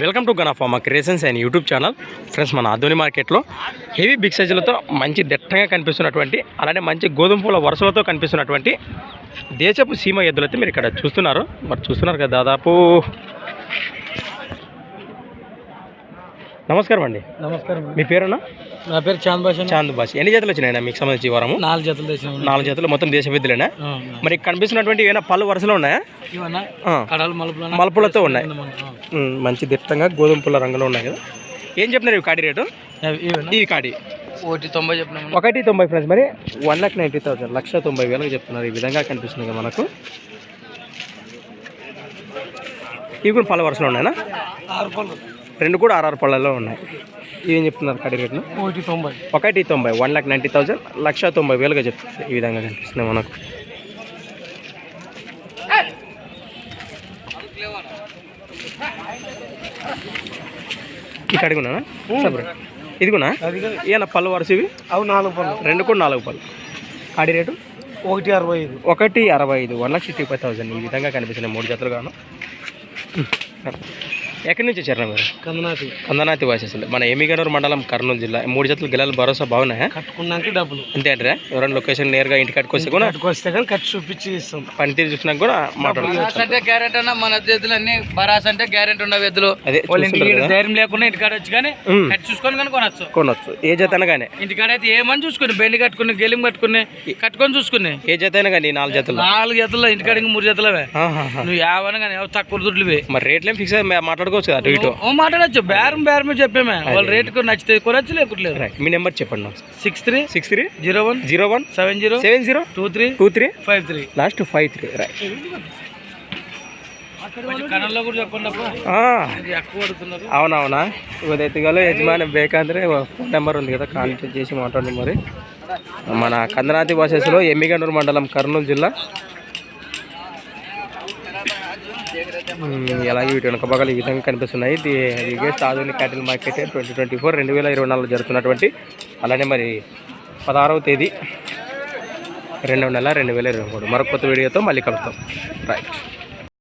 Welcome to గనాఫామా creations and YouTube channel. Friends మన ఆధోని మార్కెట్లో heavy big సైజులతో మంచి దట్టంగా కనిపిస్తున్నటువంటి అలానే మంచి గోధుమ పూల వరుసలతో కనిపిస్తున్నటువంటి దేశపు సీమ ఎద్దులు అయితే మీరు ఇక్కడ చూస్తున్నారు. మరి చూస్తున్నారు కదా దాదాపు నమస్కారం అండి. నమస్కారం మీ పేరునా నా పేరు చాంద్ భాష చాంద్ బాష్ ఎన్ని జతలు వచ్చినాయి మీకు సంబంధించి వారము? నాలుగు జతలు తెచ్చినాం నాలుగు జతలు మొత్తం దేశ విద్యులేనా? మరి కనిపిస్తున్నటువంటి ఏమైనా పళ్ళు వరుసలో ఉన్నాయా? మలుపులతో ఉన్నాయి. మంచి దిట్టంగా గోధుమ పుల్ల రంగులో ఉన్నాయి కదా. ఏం చెప్పినారు ఇవి కాడి రేటు? ఈ కాడి. ఒకటి తొంభై చెప్పినాం ఒకటి తొంభై ఫ్రెండ్స్ మరి వన్ లాక్ నైంటీ థౌసండ్ లక్ష తొంభై వేలకు చెప్తున్నారు. ఈ విధంగా కనిపిస్తుంది కదా మనకు. ఇవి కూడా పళ్ళ వరుసలో ఉన్నాయనా ఆరు పళ్ళు. రెండు కూడా ఆర్ఆర్ పళ్ళలో ఉన్నాయి. ఏం చెప్తున్నారు కాడి రేట్లు? ఒకటి తొంభై. ఒకటి తొంభై వన్ లాక్ నైంటీ థౌసండ్ లక్ష తొంభై వేలుగా చెప్తుంది ఈ విధంగా కనిపిస్తుంది మనకు. ఈ కడుగునా సపరేట్. ఇదిగునా? ఏనా పళ్ళు వరుస ఇవి? అవి నాలుగు పళ్ళు. రెండు కూడా నాలుగు పళ్ళు. కాడి రేటు? ఒకటి అరవై ఐదు. ఒకటి అరవై ఐదు one lakh sixty five thousand ఈ విధంగా కనిపిస్తున్నాయి మూడు జతలు గాను ఎక్కడి నుంచి వచ్చారు మీరు? కందనాటి కందనాతి వాసేసులు మన ఎమిగనూరు మండలం కర్నూలు జిల్లా. మూడు జతలు గెలాలు భరోసా బాగున్నాయా? కట్టుకున్నాక డబ్బులు. అంతే అంటారా? ఎవరైనా లొకేషన్ నేరుగా ఇంటి కట్టుకొస్తే కూడా కట్టుకొస్తే కానీ కట్టి చూపించి ఇస్తాం. పనితీరు చూసినాక కూడా మాట్లాడుకోవచ్చు. అంటే గ్యారెంటీ అన్న మన ఎద్దులు అన్ని బరాస్ అంటే గ్యారెంటీ ఉన్న ఎద్దులు అదే. ధైర్యం లేకుండా ఇంటికాడ వచ్చి కానీ కట్టి చూసుకొని కానీ కొనచ్చు. కొనొచ్చు. ఏ జత అయినా కానీ ఇంటికాడ అయితే ఏమని చూసుకుని బెండి కట్టుకుని గెలిం కట్టుకుని కట్టుకొని చూసుకుని. ఏ జత అయినా కానీ నాలుగు జతలు. నాలుగు జతల్లో ఇంటికాడ ఇంక మూడు జతలవే. నువ్వు యావన కానీ తక్కువ దుడ్లువే మరి రేట్లు ఏం ఫిక్స్ మాట్లాడుకోవచ్చు కదా ఇటు. మాట్లాడచ్చు. బేరం బేరమే చెప్పామే. వాళ్ళ రేటుకు నచ్చితే కొనచ్చు రైట్ మీ నెంబర్ చెప్పండి six three six three zero one zero one seven zero seven zero two three two three five three last five three right అవునవునా? ఉదయతిగలో యజమాని బేకాంద్రే ఫోన్ నెంబర్ ఉంది కదా కాంటాక్ట్ చేసి మాట్లాడండి మరి. మన కందనాతి వాసెస్లో ఎమ్మిగనూరు మండలం కర్నూలు జిల్లా అలాగే వీటి వెనుక భాగాలు ఈ విధంగా కనిపిస్తున్నాయి. ఇది బిగ్గెస్ట్ ఆధునిక cattle market twenty twenty four రెండు వేల ఇరవై నాలుగు జరుగుతున్నటువంటి అలానే మరి పదహారవ తేదీ రెండవ నెల రెండు వేల ఇరవై మూడు. మరొక కొత్త వీడియోతో మళ్ళీ కలుపుతాం రైట్